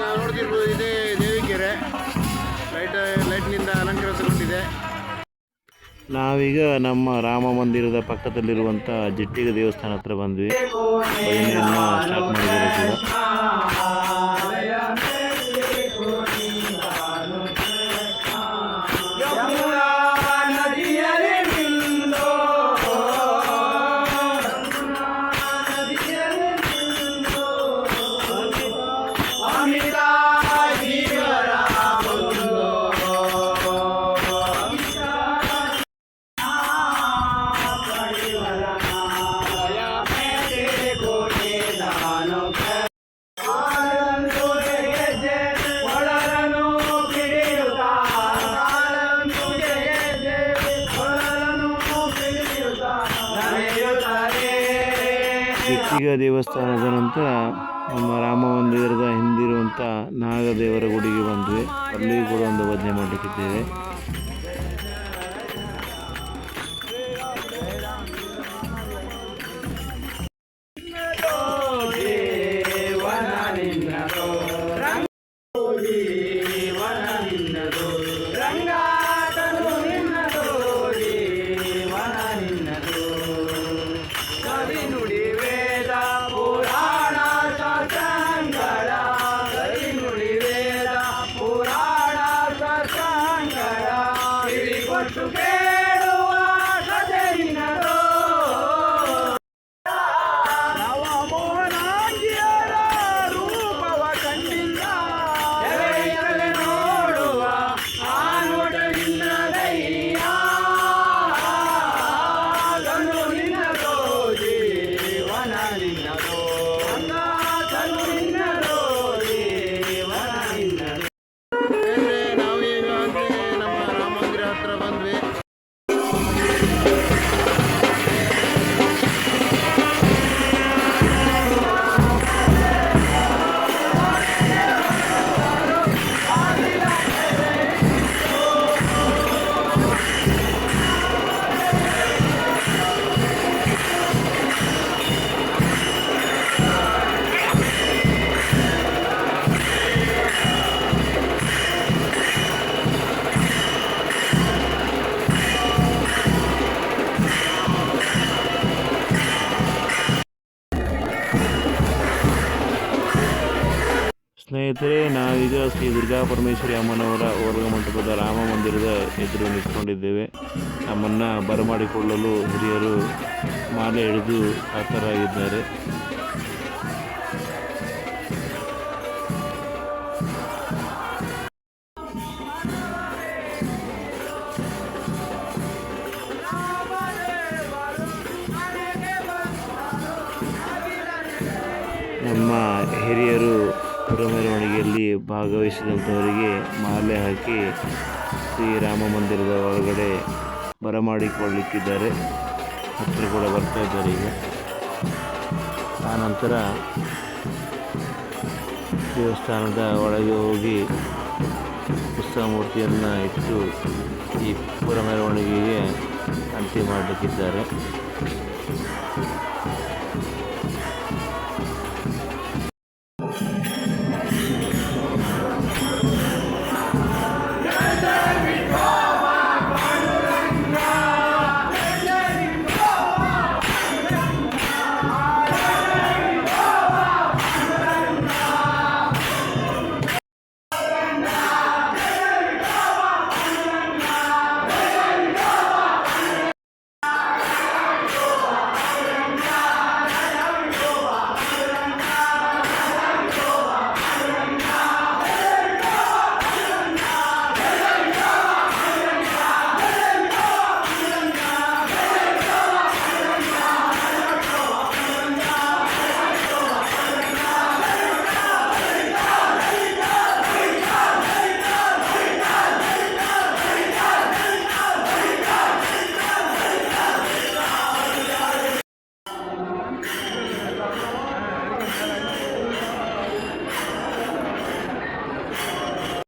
ನಾವು ನೋಡ್ತಿರ್ಬೋದು ಇದೇ ದೇವಿಕೆರೆ ಲೈಟ್ ಲೈಟ್ನಿಂದ ಅಲಂಕರಿಸಿಕೊಂಡಿದೆ ನಾವೀಗ ನಮ್ಮ ರಾಮ ಮಂದಿರದ ಪಕ್ಕದಲ್ಲಿರುವಂಥ ಜಟ್ಟಿಗ ದೇವಸ್ಥಾನ ಹತ್ರ ಬಂದ್ವಿ ಭಜನೆಯನ್ನು ಸ್ಟಾರ್ಟ್ ಮಾಡಿದ್ದಾರೆ ಜಿಟ್ಟಿಗ ದೇವಸ್ಥಾನದ ನಂತರ ನಮ್ಮ ರಾಮ ಮಂದಿರದ ಹಿಂದಿರುವಂಥ ನಾಗದೇವರ ಗುಡಿಗೆ ಬಂದ್ವಿ. ಅಲ್ಲಿಯೂ ಕೂಡ ಒಂದು ಭಜನೆ ಮಾಡಲಿಕ್ಕಿದ್ದೇವೆ. ರಾಮ ಸ್ನೇಹಿತರೆ ನಾವೀಗ ಶ್ರೀ ದುರ್ಗಾ ಪರಮೇಶ್ವರಿ ಅಮ್ಮನವರ ಓರ್ಗ ಮಂಟಪದ ರಾಮ ಮಂದಿರದ ಎದುರು ನಿಂತ್ಕೊಂಡಿದ್ದೇವೆ. ನಮ್ಮನ್ನು ಬರಮಾಡಿಕೊಳ್ಳಲು ಹಿರಿಯರು ಮಾಲೆ ಹಿಡಿದು ಆತರಾಗಿದ್ದಾರೆ. ನಮ್ಮ ಹಿರಿಯರು ಪುರಮೆರವಣಿಗೆಯಲ್ಲಿ ಭಾಗವಹಿಸಿದಂಥವರಿಗೆ ಮಾಲೆ ಹಾಕಿ ಶ್ರೀರಾಮ ಮಂದಿರದ ಒಳಗಡೆ ಬರಮಾಡಿಕೊಳ್ಳಿಕ್ಕಿದ್ದಾರೆ. ಹತ್ತಿರ ಕೂಡ ಬರ್ತಾ ಇದ್ದಾರೆ ಈಗ. ಆನಂತರ ದೇವಸ್ಥಾನದ ಒಳಗೆ ಹೋಗಿ ಉತ್ಸವ ಮೂರ್ತಿಯನ್ನು ಇಟ್ಟು ಈ ಪುರ ಮೆರವಣಿಗೆಗೆ ಅಂತ್ಯ ಮಾಡಲಿಕ್ಕಿದ್ದಾರೆ.